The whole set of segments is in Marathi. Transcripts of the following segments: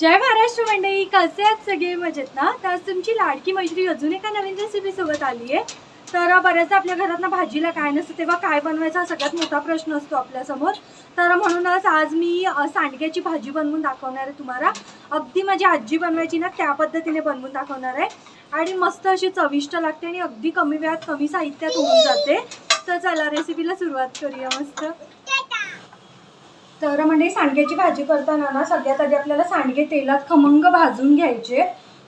जय महाराष्ट्र मंडळी कसे आहेत सगळे? मजेत ना? तर आज तुमची लाडकी मैत्री अजून एका नवीन रेसिपी सोबत आली आहे. तर बऱ्याचदा आपल्या घरात ना भाजीला काय नसतं तेव्हा काय बनवायचा हा सगळ्यात मोठा प्रश्न असतो आपल्यासमोर तर म्हणूनच आज मी सांडग्याची भाजी बनवून दाखवणार आहे तुम्हाला. अगदी माझी आजी बनवायची ना त्या पद्धतीने बनवून दाखवणार आहे. आणि मस्त अशी चविष्ट लागते आणि अगदी कमी वेळात कमी साहित्यात होऊन जाते. तर चला रेसिपीला सुरुवात करूया मस्त. तर म्हणजे सांडग्याची भाजी करताना ना सगळ्यात आधी आपल्याला सांडगे तेलात खमंग भाजून घ्यायचे.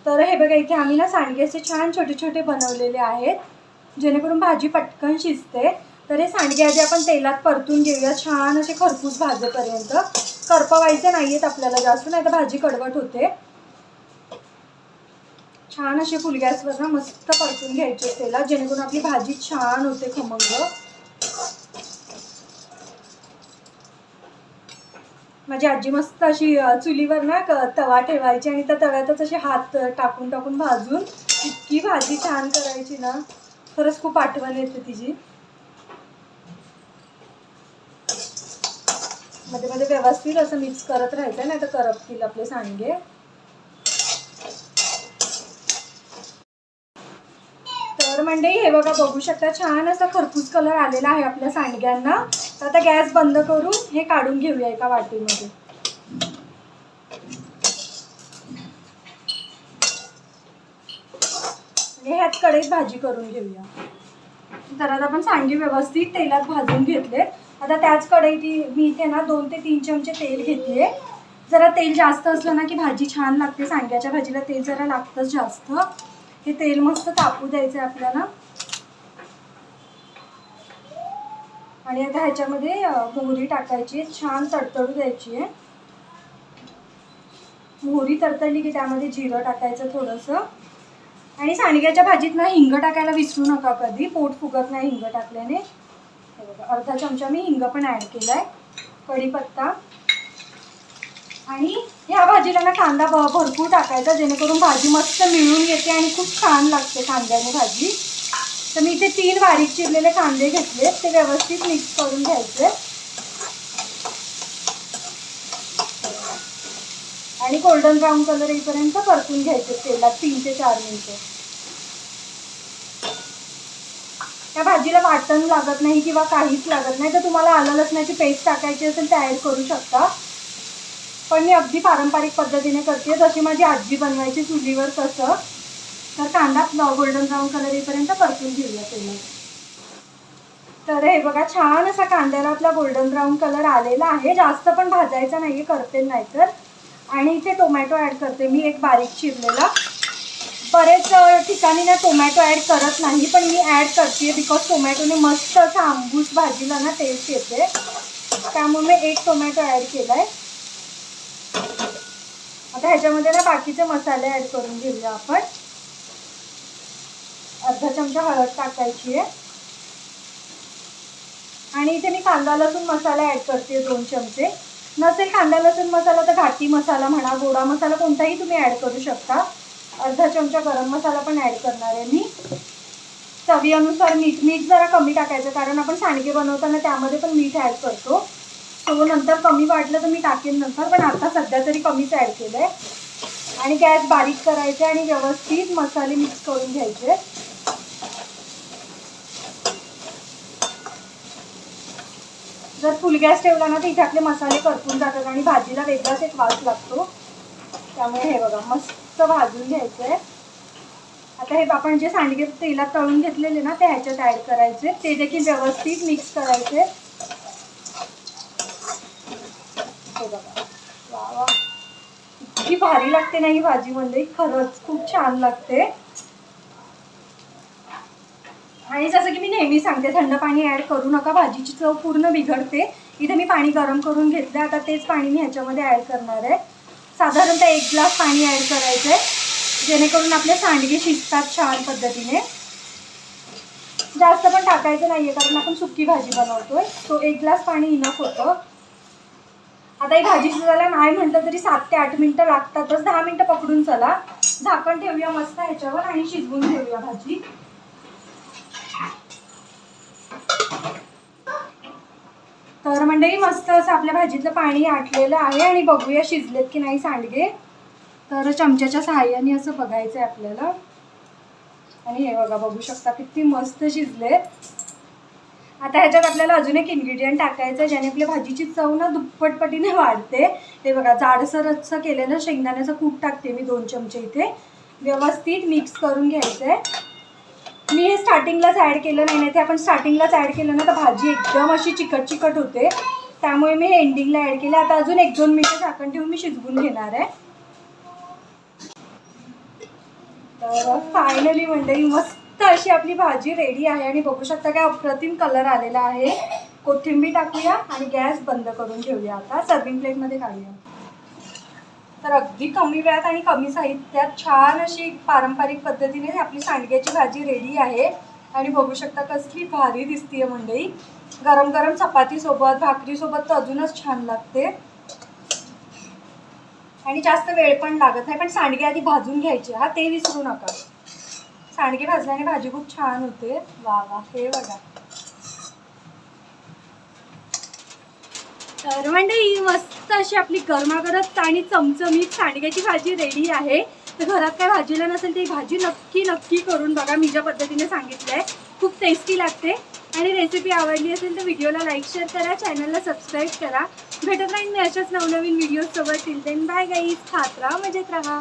तर हे बघा इथे आम्ही ना सांडगे असे छान छोटे छोटे बनवलेले आहेत जेणेकरून भाजी पटकन शिजते. तर हे सांडगे आधी आपण तेलात परतून घेऊया छान असे खरपूस भाजेपर्यंत. करपवायचे नाही आहेत आपल्याला जास्त नाही तर भाजी कडवट होते. छान असे फुल गॅसवर ना मस्त परतून घ्यायचे तेलात जेणेकरून आपली भाजी छान होते खमंग. माझी आजी मस्त अशी चुलीवर ना तवा ठेवायची आणि त्या तव्यातच असे हात टाकून टाकून भाजून इतकी भाजी छान करायची ना. खरंच खूप आठवण येते तिची. मध्ये मध्ये व्यवस्थित असं मिक्स करत राहायचं नाही तर करपतील आपले सांडगे. तर म्हणजे हे बघा बघू शकता छान असा खरपूस कलर आलेला आहे आपल्या सांडग्यांना. तर आता गॅस बंद करून हे काढून घेऊया एका वाटीमध्ये. ह्यात कढईत भाजी करून घेऊया. तर आता आपण सांडगे व्यवस्थित तेलात भाजून घेतले. आता त्याच कढईत मी इथे ना दोन ते तीन चमचे तेल घेतले. जरा तेल जास्त असलं ना की भाजी छान लागते. सांग्याच्या भाजीला तेल जरा लागतंच जास्त. हे तेल मस्त तापू द्यायचं आहे आपल्याला. आणि आता ह्याच्यामध्ये मोहरी टाकायची आहे. छान तडतडू द्यायची आहे. मोहरी तडतडली की त्यामध्ये जिरं टाकायचं थोडंसं. आणि सांडग्याच्या भाजीत ना हिंग टाकायला विसरू नका कधी पोट फुगत नाही हिंग टाकल्याने. बघा अर्धा चमचा मी हिंग पण ॲड केला आहे कढीपत्ता. आणि ह्या भाजीला ना कांदा भ- भरपूर टाकायचा जेणेकरून भाजी मस्त मिळून येते आणि खूप छान लागते कांद्याने भाजी. तर मी इथे तीन बारीक चिरलेले कांदे घेतले. ते व्यवस्थित मिक्स करून घ्यायचे. आणि गोल्डन ब्राऊन कलर येईपर्यंत परतून घ्यायचे तेलात तीन ते चार मिनिटं. त्या भाजीला वाटण लागत नाही किंवा काहीच लागत नाही. तर तुम्हाला आलं लसणाची पेस्ट टाकायची असेल तर ॲड करू शकता. पण मी अगदी पारंपरिक पद्धतीने करते. जशी माझी आजी बनवायची चुलीवर तसं. तर कांदा गोल्डन ब्राऊन कलर येईपर्यंत परतून घेऊया तेलात तर हे बघा छान असा कांद्याला आपला गोल्डन ब्राऊन कलर आलेला आहे. जास्त पण भाजायचा नाही करते नाही तर आणि इथे टोमॅटो ॲड करते. मी एक बारीक चिरलेला. बरेच ठिकाणी ना टोमॅटो ॲड करत नाही पण मी ॲड करते बिकॉज टोमॅटोने मस्त असं आंबूस भाजीला ना टेस्ट येते. त्यामुळे मी एक टोमॅटो ॲड केला आहे आता ह्याच्यामध्ये ना बाकीचे मसाले ॲड करून घेऊया आपण. अर्धा चमचा हळद टाकायची आहे. आणि इथे मी कांदा लसूण मसाला ॲड करते दोन चमचे. नसेल कांदा लसूण मसाला तर घाटी मसाला म्हणा गोडा मसाला कोणताही तुम्ही ॲड करू शकता. अर्धा चमचा गरम मसाला पण ॲड करणार आहे मी. चवीनुसार मीठ मीठ जरा कमी टाकायचं कारण आपण सांडगे बनवताना त्यामध्ये पण मीठ ॲड करतो. तो नंतर कमी वाटलं तर मी टाकेन नंतर पण आता सध्या तरी कमीच ॲड केलं आहे आणि गॅस बारीक करायचे आणि व्यवस्थित मसाले मिक्स करून घ्यायचे. जर फुल गॅस ठेवला ना तर इथे आपले मसाले करपून जातात आणि भाजीला वेगळाच एक वास लागतो. त्यामुळे हे बघा मस्त भाजून घ्यायचं आहे आता हे आपण जे सांडगे तेलात तळून घेतलेले ना ते ह्याच्यात ॲड करायचे. ते देखील व्यवस्थित मिक्स करायचे. हे बघा. वा वा. इतकी भारी लागते ना ही भाजी म्हणजे खरंच खूप छान लागते. आणि जसं की मी नेहमी सांगते थंड पाणी ॲड करू नका भाजीची चव पूर्ण बिघडते. इथे मी पाणी गरम करून घेतलं आता तेच पाणी मी ह्याच्यामध्ये ॲड करणार आहे. साधारणतः एक ग्लास पाणी ॲड करायचं आहे जेणेकरून आपले सांडगे शिजतात छान पद्धतीने. जास्त पण टाकायचं नाही आहे कारण आपण सुकी भाजी बनवतोय तो एक ग्लास पाणी इनफ होतं. आता ही भाजी शिजायला नाही म्हटलं तरी सात ते आठ मिनटं लागतातच दहा मिनटं पकडून चला. झाकण ठेवूया मस्त ह्याच्यावर आणि शिजवून ठेवूया भाजी. तर मस्त असं आपल्या भाजीतलं पाणी आटलेलं आहे आणि बघूया शिजलेत की नाही सांडगे. तर चमच्याच्या सहाय्याने असं बघायचं आहे आपल्याला. आणि हे बघा बघू शकता किती मस्त शिजले आता ह्याच्यात आपल्याला अजून एक इन्ग्रेडियंट टाकायचं आहे ज्याने आपल्या भाजीची चव ना दुप्पटपटीने वाढते. हे बघा जाडसर असं केलेलं शेंगदाण्याचं कूट टाकते मी दोन चमचे इथे. व्यवस्थित मिक्स करून घ्यायचं आहे मी हे स्टार्टिंगलाच ॲड केलं नाही नाही ते आपण स्टार्टिंगलाच ॲड केलं ना तर भाजी एकदम अशी चिकट चिकट होते. त्यामुळे मी एंडिंगला ॲड केलं. आता अजून एक दोन मिनिटं झाकण ठेवून मी शिजवून घेणार आहे. तर फायनली मंडळी मस्त अशी आपली भाजी रेडी आहे आणि बघू शकता काय अप्रतिम कलर आलेला आहे. कोथिंबीर टाकूया आणि गॅस बंद करून ठेवूया आता. सर्विंग प्लेटमध्ये काढूया. तर अगदी कमी वेळात आणि कमी साहित्यात छान अशी पारंपरिक पद्धतीने आपली सांडग्याची भाजी रेडी आहे. आणि बघू शकता कसली भारी दिसतीये मंडळी. गरम गरम चपातीसोबत भाकरीसोबत तर अजूनच छान लागते. आणि जास्त वेळ पण लागत नाही पण सांडगे आधी भाजून घ्यायचे. हा ते विसरू नका. सांडगे भाजल्याने भाजी खूप छान होते. वा वा हे बघा. तर म्हणजे मस्त अशी आपली गरमागरम आणि चमचमीत सांडग्याची भाजी रेडी आहे. तर घरात काय भाजीला नसेल ती भाजी नक्की नक्की करून बघा. मी ज्या पद्धतीने सांगितलं आहे खूप टेस्टी लागते. आणि रेसिपी आवडली असेल तर व्हिडिओला लाईक शेअर करा. चॅनलला सबस्क्राईब करा. भेटत राहील मी अशाच नवनवीन व्हिडिओसोबत टिल देन बाय गाईज खात राहा मजेत राहा.